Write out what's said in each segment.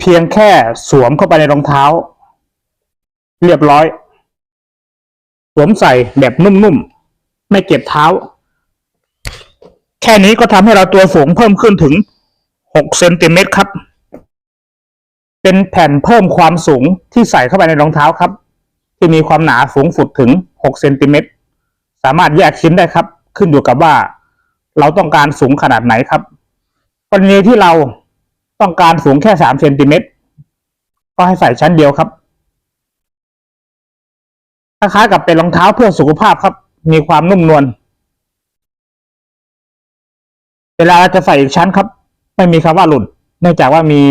เพียงแค่สวมเข้าไปในรองเท้า เรียบร้อย สวมใส่แบบนุ่มๆ ไม่เก็บเท้า แค่นี้ก็ทำให้เราตัวสูงเพิ่มขึ้นถึง 6 เซนติเมตรครับ เป็นแผ่นเพิ่มความสูงที่ใส่เข้าไปในรองเท้าครับ ที่มีความหนาสูงสุดถึง 6 เซนติเมตร สามารถแยกชิ้นได้ครับ ขึ้นอยู่กับว่า เราต้องการสูงขนาดไหนครับกรณีที่เรา ต้องการสูงแค่3เซนติเมตรก็ให้ใส่ชั้นเดียวครับคล้ายๆกับเป็นรองเท้าเพื่อสุขภาพครับ มีความนุ่มนวลเวลาเราจะใส่อีกชั้นครับ ไม่มีคำว่าหลุด เนื่องจากว่ามี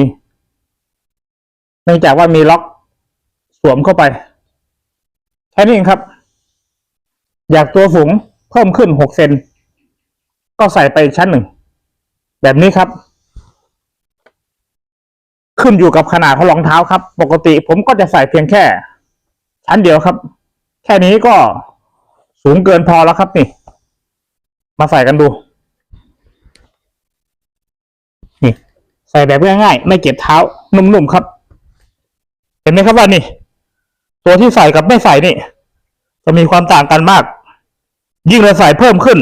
เนื่องจากว่ามีล็อกสวมเข้าไปแค่นี้เองครับ อยากตัวสูงเพิ่มขึ้นหกเซนก็ใส่ไปอีกชั้นหนึ่ง แบบนี้ครับ ขึ้นอยู่กับขนาดของรองเท้าครับ ปกติผมก็จะใส่เพียงแค่ ชั้นเดียวครับ แค่นี้ก็สูงเกินพอแล้วครับนี่ มาใส่กันดู นี่ ใส่แบบง่ายๆ ไม่เก็บเท้านุ่มๆครับ เห็นไหมครับว่านี่ ตัวที่ใส่กับไม่ใส่นี่ จะมีความต่างกันมาก ยิ่งเราใส่เพิ่มขึ้น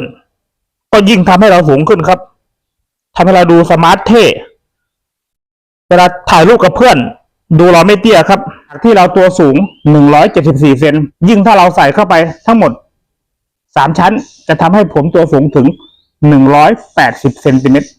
ก็ยิ่งทำให้เราสูงขึ้นครับทำให้เราดูสมาร์ทเท่ เวลาถ่ายรูปกับเพื่อน ดูเราไม่เตี้ยครับที่เราตัวสูง 174 เซนยิ่งถ้าเราใส่เข้าไปทั้งหมด 3 ชั้น จะทำให้ผมตัวสูงถึง 180 เซนติเมตร